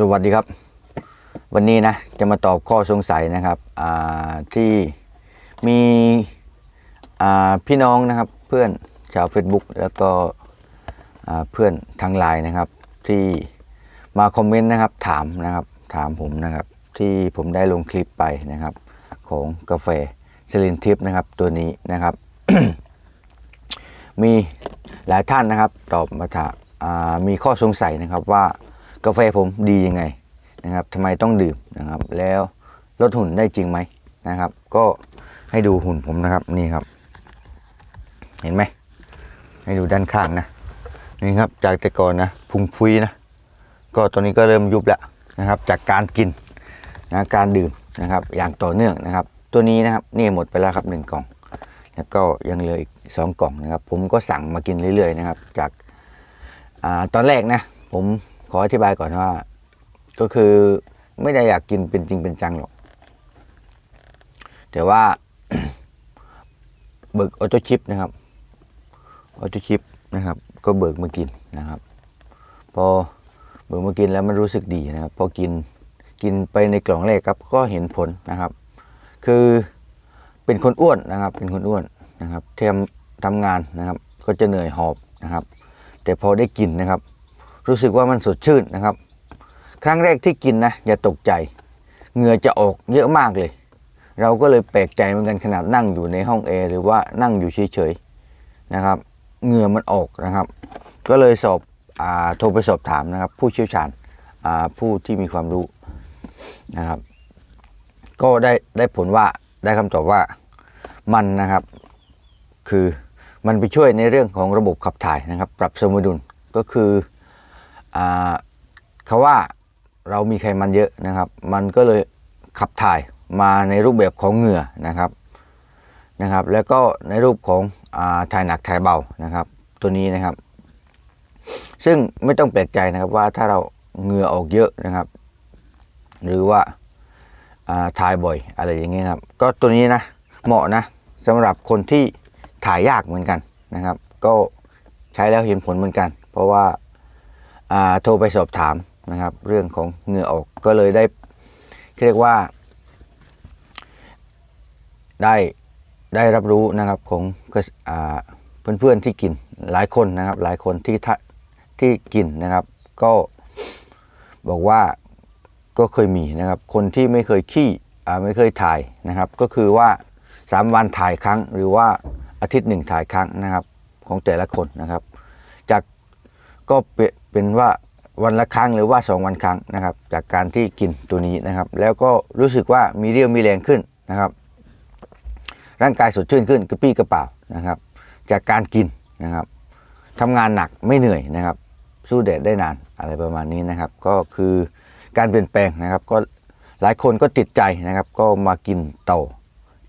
สวัสดีครับ วันนี้นะจะมาตอบข้อสงสัยนะครับที่มีพี่น้องนะครับเพื่อนชาว Facebook แล้วก็เพื่อนทางไลน์นะครับ ที่มาคอมเมนต์นะครับถามนะครับถามผมนะครับ ที่ผมได้ลงคลิปไปนะครับ ของกาแฟสลินทิปนะครับตัวนี้นะครับ มีหลายท่านนะครับ ตอบมาถามมีข้อสงสัยนะครับว่า กาแฟผมดียังไงนะครับทำไมต้องดื่มนะครับ แล้วลดหุ่นได้จริงไหมนะครับ ก็ให้ดูหุ่นผมนะครับนี่ครับ เห็นไหมให้ดูด้านข้างนะนี่ครับจากแต่ก่อนนะพุงพุยนะก็ตอนนี้ก็เริ่มยุบแล้วนะครับ จากการกินนะการดื่มนะครับ อย่างต่อเนื่องนะครับ ตัวนี้นะครับนี่หมดไปแล้วครับหนึ่งกล่อง แล้วก็ยังเหลืออีกสองกล่องนะครับ ผมก็สั่งมากินเรื่อยๆนะครับ จากอตอนแรกนะผม ขออธิบายก่อนว่า ก็คือไม่ได้อยากกินเป็นจริงเป็นจังหรอก แต่ว่าเบิกออโต้ชิปนะครับออโต้ชิปนะครับ ก็เบิกมากินนะครับ พอเบิกมากินแล้วมันรู้สึกดีนะครับ พอกินกินไปในกล่องแรกครับ ก็เห็นผลนะครับ คือเป็นคนอ้วนนะครับ เป็นคนอ้วนนะครับทำทำงานนะครับ ก็จะเหนื่อยหอบนะครับ แต่พอได้กินนะครับ รู้สึกว่ามันสดชื่นนะครับ ครั้งแรกที่กินนะอย่าตกใจเหงื่อจะออกเยอะมากเลย เราก็เลยแปลกใจเหมือนกันขนาดนั่งอยู่ในห้องแอร์หรือว่านั่งอยู่เฉยๆนะครับเหงื่อมันออกนะครับ ก็เลยสอบอโทรไปสอบถามนะครับ ผู้เชี่ยวชาญผู้ที่มีความรู้นะครับ ก็ได้ได้ผลว่าได้คำตอบว่ามันนะครับ คือมันไปช่วยในเรื่องของระบบขับถ่ายนะครับ ปรับสมดุลก็คือ เขาว่าเรามีไขมันเยอะนะครับ มันก็เลยขับถ่ายมาในรูปแบบของเหงื่อนะครับนะครับ แล้วก็ในรูปของอาถ่ายหนักถ่ายเบานะครับ ตัวนี้นะครับ ซึ่งไม่ต้องแปลกใจนะครับว่าถ้าเราเหงื่อออกเยอะนะครับ หรือว่าาถ่ายบ่อยอะไรอย่างเงี้ยครับ ก็ตัวนี้นะเหมาะนะสำหรับคนที่ถ่ายยากเหมือนกันนะครับ ก็ใช้แล้วเห็นผลเหมือนกัน เพราะว่า โทรไปสอบถามนะครับ เรื่องของเหงื่อออกก็เลยได้เรียกว่า ได้ได้รับรู้นะครับของก็อ่าเพื่อนๆที่กินหลายคนนะครับ หลายคนที่ที่กินนะครับ ก็บอกว่าก็เคยมีนะครับ คนที่ไม่เคยขี้อ่ไม่เคยถ่ายนะครับ ก็คือว่า 3 วันถ่ายครั้ง หรือว่าอาทิตย์หนึ่งถ่ายครั้งนะครับ ของแต่ละคนนะครับ จากก็เป็น เป็นว่าวันละครั้งหรือว่า 2 วันครั้งนะครับ จากการที่กินตัวนี้นะครับ แล้วก็รู้สึกว่ามีเรี่ยวมีแรงขึ้นนะครับ ร่างกายสดชื่นขึ้นกระปี้กระเป๋านะครับ จากการกินนะครับทำงานหนักไม่เหนื่อยนะครับ สู้แดดได้นานอะไรประมาณนี้นะครับ ก็คือการเปลี่ยนแปลงนะครับ ก็หลายคนก็ติดใจนะครับ ก็มากินต่อ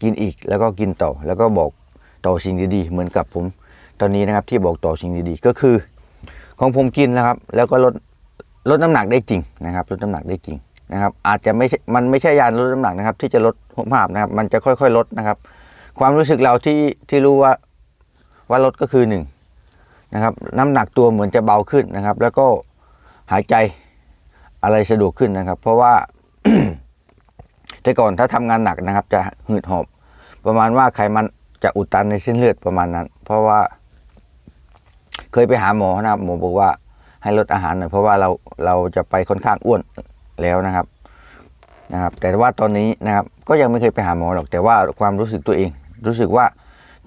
กินอีกแล้วก็กินต่อแล้วก็บอกต่อสิ่งดีๆเหมือนกับผม ตอนนี้นะครับที่บอกต่อสิ่งดีๆก็คือ ของผมกินนะครับ แล้วก็ลดลดน้ำหนักได้จริงนะครับ ลดน้ำหนักได้จริงนะครับ อาจจะไม่ใช่มันไม่ใช่ยาลดน้ำหนักนะครับ ที่จะลดภาพนะครับ มันจะค่อยๆลดนะครับ ความรู้สึกเราที่ที่รู้ว่าว่าลดก็คือหนึ่งนะครับ น้ำหนักตัวเหมือนจะเบาขึ้นนะครับ แล้วก็หายใจอะไรสะดวกขึ้นนะครับ เพราะว่าแต่ก่อนถ้าทำงานหนักนะครับ จะหืดหอบ ประมาณว่าไขมันจะอุดตันในเส้นเลือดประมาณนั้น เพราะว่า เคยไปหาหมอนะครับหมอบอกว่าให้ลดอาหารหน่อยเพราะว่าเราเราจะไปค่อนข้างอ้วนแล้วนะครับนะครับ แต่ว่าตอนนี้นะครับก็ยังไม่เคยไปหาหมอหรอก แต่ว่าความรู้สึกตัวเอง รู้สึกว่า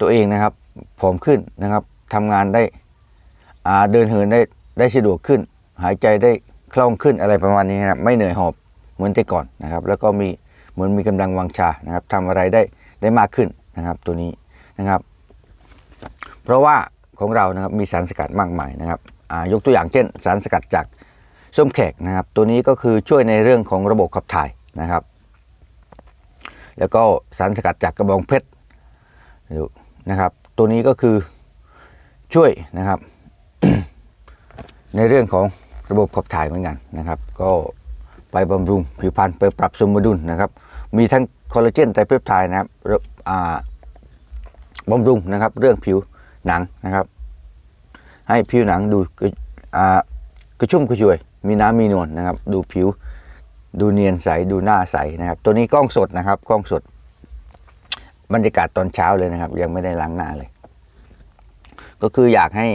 ตัวเองนะครับผอมขึ้นนะครับทำงานได้อ่าเดินเหินได้ได้สะดวกขึ้น หายใจได้คล่องขึ้นอะไรประมาณนี้นะครับไม่เหนื่อยหอบเหมือนแต่ก่อนนะครับ แล้วก็มีเหมือนมีกำลังวังชานะครับทำอะไรได้ได้มากขึ้นนะครับ ตัวนี้นะครับ เพราะว่า ของเรานะครับมีสารสกัดมากมายนะครับยกตัวอย่างเช่น สารสกัดจากส้มแขกนะครับ ตัวนี้ก็คือช่วยในเรื่องของระบบขับถ่ายนะครับ แล้วก็สารสกัดจากกระบองเพชรนะครับ ตัวนี้ก็คือช่วยนะครับ ในเรื่องของระบบขับถ่ายเหมือนกันนะครับ ก็ไปบำรุงผิวพรรณไปปรับสมดุลนะครับ มีทั้งคอลลาเจนไตรเปปไทด์นะครับบำรุงนะครับเรื่องผิว หนังนะครับ ให้ผิวหนังดูกระชุ่มกระชวย มีน้ำมีนวลนะครับ ดูผิวดูเนียนใสดูหน้าใสนะครับ ตัวนี้กล้องสดนะครับ กล้องสด บรรยากาศตอนเช้าเลยนะครับ ยังไม่ได้ล้างหน้าเลย ก็คืออยากให้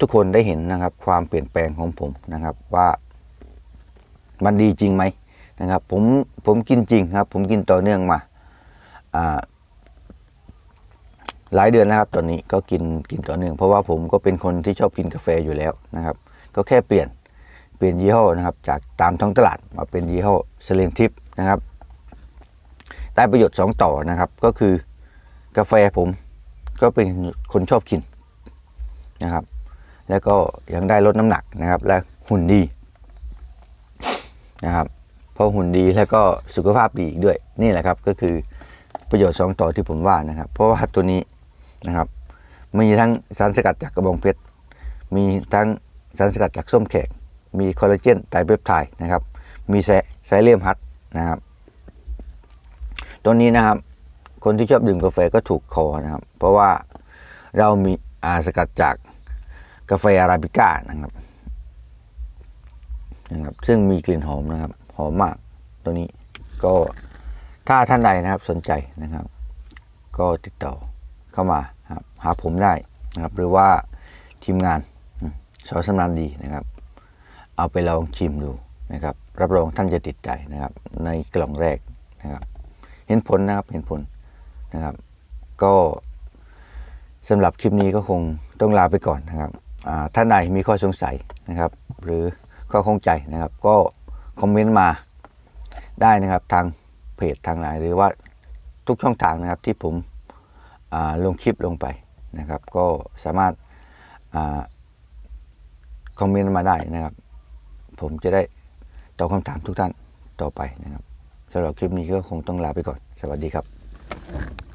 ทุกคนได้เห็นนะครับ ความเปลี่ยนแปลงของผมนะครับ ว่ามันดีจริงไหมนะครับ ผมผมกินจริงครับ ผมกินต่อเนื่องมาา หลายเดือนนะครับ ตอนนี้ก็กินกินต่อเนื่องเพราะว่าผมก็เป็นคนที่ชอบกินกาแฟอยู่แล้วนะครับ ก็แค่เปลี่ยนเปลี่ยนยี่ห้อนะครับ จากตามท้องตลาดมาเป็นยี่ห้อเซเลนทิปนะครับ ได้ประโยชน์สองต่อนะครับ ก็คือกาแฟผมก็เป็นคนชอบกินนะครับ แล้วก็ยังได้ลดน้ำหนักนะครับ และหุ่นดีนะครับพอหุ่นดีแล้วก็สุขภาพดีอีกด้วยนี่แหละครับก็คือประโยชน์สองต่อที่ผมว่านะครับ เพราะว่าตัวนี้ นะครับ มีทั้งสารสกัดจากกระบองเพชร มีทั้งสารสกัดจากส้มแขก มีคอลลาเจนไตรเปปไทด์นะครับ มีไซไซเลียมฮัตนะครับ ตัวนี้นะครับ คนที่ชอบดื่มกาแฟก็ถูกคอนะครับ เพราะว่าเรามีอาสกัดจากกาแฟอาราบิก้านะครับนะครับ ซึ่งมีกลิ่นหอมนะครับ หอมมากตัวนี้ก็ถ้าท่านใดนะครับสนใจนะครับ ก็ติดต่อ เข้ามาหาผมได้นะครับ หรือว่าทีมงานอืมสอสำนานดีนะครับ เอาไปลองชิมดูนะครับ รับรองท่านจะติดใจนะครับ ในกล่องแรกนะครับ เห็นผลนะครับเห็นผลนะครับ ก็สำหรับคลิปนี้ก็คงต้องลาไปก่อนนะครับอ่าท่านใดมีข้อสงสัยนะครับ หรือข้อข้องใจนะครับ ก็คอมเมนต์มาได้นะครับทางเพจทางไหนหรือว่าทุกช่องทางนะครับที่ผม ลงคลิปลงไปนะครับ ก็สามารถอคอมเมนต์มาได้นะครับ ผมจะได้ตอบคำถามทุกท่านต่อไปนะครับสำหรับคลิปนี้ก็คงต้องลาไปก่อน สวัสดีครับ